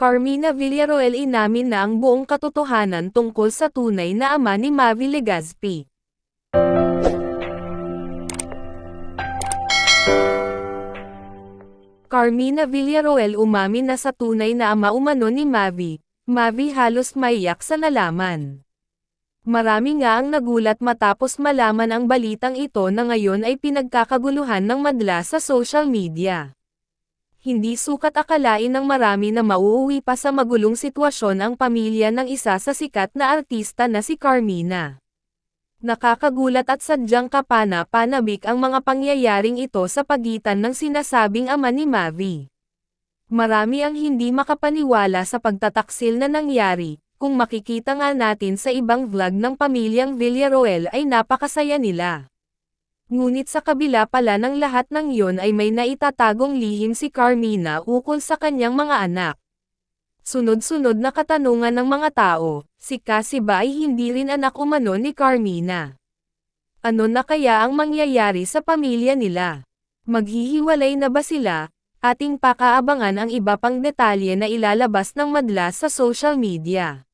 Carmina Villaroel inamin na ang buong katotohanan tungkol sa tunay na ama ni Mavi Legazpi. Carmina Villaroel umamin na sa tunay na ama umano ni Mavi, Mavi halos maiyak sa nalaman. Marami nga ang nagulat matapos malaman ang balitang ito na ngayon ay pinagkakaguluhan ng madla sa social media. Hindi sukat akalain ng marami na mauuwi pa sa magulong sitwasyon ang pamilya ng isa sa sikat na artista na si Carmina. Nakakagulat at sadyang kapana-panabik ang mga pangyayaring ito sa pagitan ng sinasabing ama ni Mavi. Marami ang hindi makapaniwala sa pagtataksil na nangyari, kung makikita nga natin sa ibang vlog ng pamilyang Villaroel ay napakasaya nila. Ngunit sa kabila pala ng lahat ng yon ay may naitatagong lihim si Carmina ukol sa kanyang mga anak. Sunod-sunod na katanungan ng mga tao, si Cassie ba ay hindi rin anak umano ni Carmina? Ano na kaya ang mangyayari sa pamilya nila? Maghihiwalay na ba sila? Ating pakaabangan ang iba pang detalye na ilalabas ng madla sa social media.